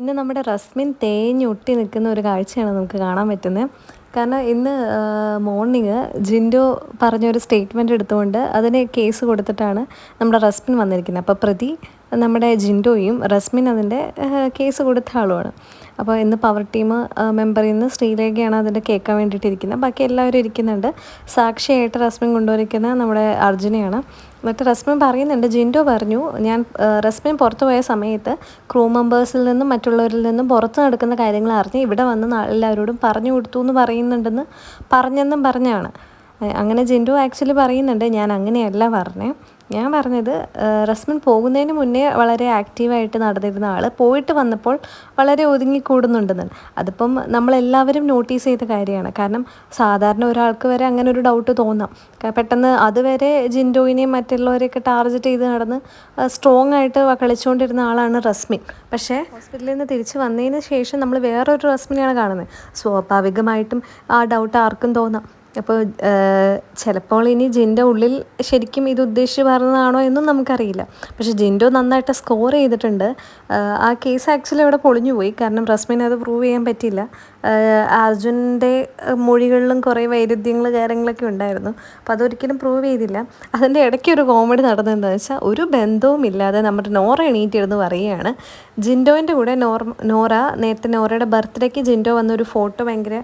ഇന്ന് നമ്മുടെ റസ്മിൻ തേഞ്ഞൊട്ടി നിൽക്കുന്ന ഒരു കാഴ്ചയാണ് നമുക്ക് കാണാൻ പറ്റുന്നത്. കാരണം ഇന്ന് മോർണിംഗ് ജിൻഡോ പറഞ്ഞൊരു സ്റ്റേറ്റ്മെന്റ് എടുത്തുകൊണ്ട് അതിന് കേസ് കൊടുത്തിട്ടാണ് നമ്മുടെ റസ്മിൻ വന്നിരിക്കുന്നത്. അപ്പോൾ പ്രതി നമ്മുടെ ജിൻഡോയും റസ്മിൻ അതിന്റെ കേസ് കൊടുത്ത ആളുമാണ്. അപ്പോൾ ഇന്ന് പവർ ടീം മെമ്പറിൽ നിന്ന് ശ്രീലേഖയാണ് അതിന്റെ കേൾക്കാൻ വേണ്ടിയിട്ട് ഇരിക്കുന്നത് ബാക്കി എല്ലാവരും ഇരിക്കുന്നുണ്ട്. സാക്ഷിയായിട്ട് റസ്മിൻ കൊണ്ടുവരിക്കുന്ന നമ്മുടെ അർജുനയാണ്. എന്നിട്ട് റസ്മിൻ പറയുന്നുണ്ട് ജിൻഡോ പറഞ്ഞു ഞാൻ റസ്മിൻ പുറത്തു പോയ സമയത്ത് ക്രൂ മെമ്പേഴ്സിൽ നിന്നും മറ്റുള്ളവരിൽ നിന്നും പുറത്ത് നടക്കുന്ന കാര്യങ്ങൾ അറിഞ്ഞ് ഇവിടെ വന്ന് എല്ലാവരോടും പറഞ്ഞു കൊടുത്തു എന്ന് പറയുന്നുണ്ടെന്ന് പറഞ്ഞെന്നും പറഞ്ഞാണ്. അങ്ങനെ ജിൻഡു ആക്ച്വലി പറയുന്നുണ്ട് ഞാൻ അങ്ങനെയല്ല പറഞ്ഞേ. ഞാൻ പറഞ്ഞത് റസ്മിൻ പോകുന്നതിന് മുന്നേ വളരെ ആക്റ്റീവായിട്ട് നടന്നിരുന്ന ആൾ പോയിട്ട് വന്നപ്പോൾ വളരെ ഒതുങ്ങിക്കൂടുന്നുണ്ടെന്നാണ് അതിപ്പം നമ്മളെല്ലാവരും നോട്ടീസ് ചെയ്ത കാര്യമാണ്. കാരണം സാധാരണ ഒരാൾക്ക് വരെ അങ്ങനെ ഒരു ഡൗട്ട് തോന്നാം. പെട്ടെന്ന് അതുവരെ ജിൻഡോയിനെയും മറ്റുള്ളവരെയൊക്കെ ടാർഗറ്റ് ചെയ്ത് നടന്ന് സ്ട്രോങ് ആയിട്ട് കളിച്ചുകൊണ്ടിരുന്ന ആളാണ് റസ്മിൻ. പക്ഷേ ഹോസ്പിറ്റലിൽ നിന്ന് തിരിച്ച് വന്നതിന് ശേഷം നമ്മൾ വേറൊരു റസ്മിനെയാണ് കാണുന്നത്. സ്വാഭാവികമായിട്ടും ആ ഡൗട്ട് ആർക്കും തോന്നാം. അപ്പോൾ ചിലപ്പോൾ ഇനി ജിന്റെ ഉള്ളിൽ ശരിക്കും ഇത് ഉദ്ദേശിച്ച് പറഞ്ഞതാണോ എന്നും നമുക്കറിയില്ല. പക്ഷേ ജിൻഡോ നന്നായിട്ട് സ്കോർ ചെയ്തിട്ടുണ്ട്. ആ കേസ് ആക്ച്വലി അവിടെ പൊളിഞ്ഞു പോയി. കാരണം റസ്മിന് അത് പ്രൂവ് ചെയ്യാൻ പറ്റിയില്ല. അർജുന്റെ മൊഴികളിലും കുറേ വൈരുദ്ധ്യങ്ങൾ കാര്യങ്ങളൊക്കെ ഉണ്ടായിരുന്നു. അപ്പോൾ അതൊരിക്കലും പ്രൂവ് ചെയ്തില്ല. അതിന്റെ ഇടയ്ക്ക് ഒരു കോമഡി നടന്നതെന്ന് വെച്ചാൽ ഒരു ബന്ധവും ഇല്ലാതെ നമ്മുടെ നോറ എണീറ്റിരുന്ന് പറയുകയാണ്. ജിൻഡോന്റെ കൂടെ നോർ നോറ നേരത്തെ നോറയുടെ ബർത്ത്ഡേക്ക് ജിൻഡോ വന്നൊരു ഫോട്ടോ ഭയങ്കര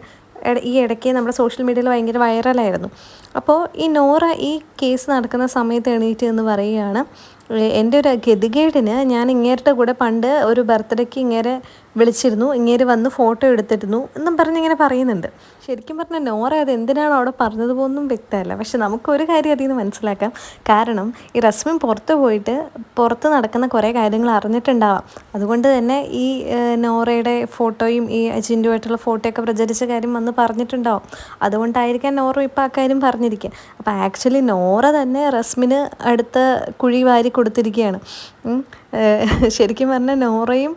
ഈ ഇടയ്ക്ക് നമ്മുടെ സോഷ്യൽ മീഡിയയിൽ ഭയങ്കര വൈറലായിരുന്നു. അപ്പോൾ ഈ നോറ ഈ കേസ് നടക്കുന്ന സമയത്ത് എണീറ്റ് എന്ന് പറയുകയാണ് "ഏ, എന്റെ ഒരു ഗതികേടിന് ഞാൻ ഇങ്ങേരുടെ കൂടെ പണ്ട് ഒരു ബർത്ത്ഡേക്ക് ഇങ്ങേരെ വിളിച്ചിരുന്നു. ഇങ്ങേര് വന്ന് ഫോട്ടോ എടുത്തിരുന്നു എന്നും പറഞ്ഞ് ഇങ്ങനെ പറയുന്നുണ്ട്. ശരിക്കും പറഞ്ഞാൽ നോറ അത് എന്തിനാണ് അവിടെ പറഞ്ഞത് പോകുന്നതും വ്യക്തമല്ല. പക്ഷെ നമുക്കൊരു കാര്യം അതിൽ നിന്ന് മനസ്സിലാക്കാം. കാരണം ഈ റസ്മിൻ പുറത്ത് പോയിട്ട് പുറത്ത് നടക്കുന്ന കുറേ കാര്യങ്ങൾ അറിഞ്ഞിട്ടുണ്ടാവാം. അതുകൊണ്ട് തന്നെ ഈ നോറയുടെ ഫോട്ടോയും ഈ അജിന്റുമായിട്ടുള്ള ഫോട്ടോയൊക്കെ പ്രചരിച്ച കാര്യം വന്ന് പറഞ്ഞിട്ടുണ്ടാവും. അതുകൊണ്ടായിരിക്കാം നോറ ഇപ്പോൾ ആ കാര്യം പറഞ്ഞിരിക്കുക. അപ്പോൾ ആക്ച്വലി നോറ തന്നെ റസ്മിന് അടുത്ത കുഴി വാരി കൊടുത്തിരിക്കുകയാണ്. ശരിക്കും പറഞ്ഞാൽ നോറയും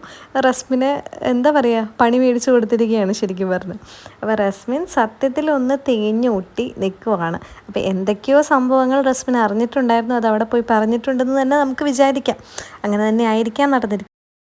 റസ്മിന് എന്താ പറയുക പണി മേടിച്ച് കൊടുത്തിരിക്കുകയാണ് ശരിക്കും പറഞ്ഞാൽ അപ്പോൾ റസ്മിൻ സത്യത്തിൽ ഒന്ന് തേഞ്ഞ് ഒട്ടി നിൽക്കുവാണ് അപ്പോൾ എന്തൊക്കെയോ സംഭവങ്ങൾ റസ്മിൻ അറിഞ്ഞിട്ടുണ്ടായിരുന്നു അത് അവിടെ പോയി പറഞ്ഞിട്ടുണ്ടെന്ന് തന്നെ നമുക്ക് വിചാരിക്കാം. അങ്ങനെ തന്നെ ആയിരിക്കാം നടന്നിരിക്കുന്നത്.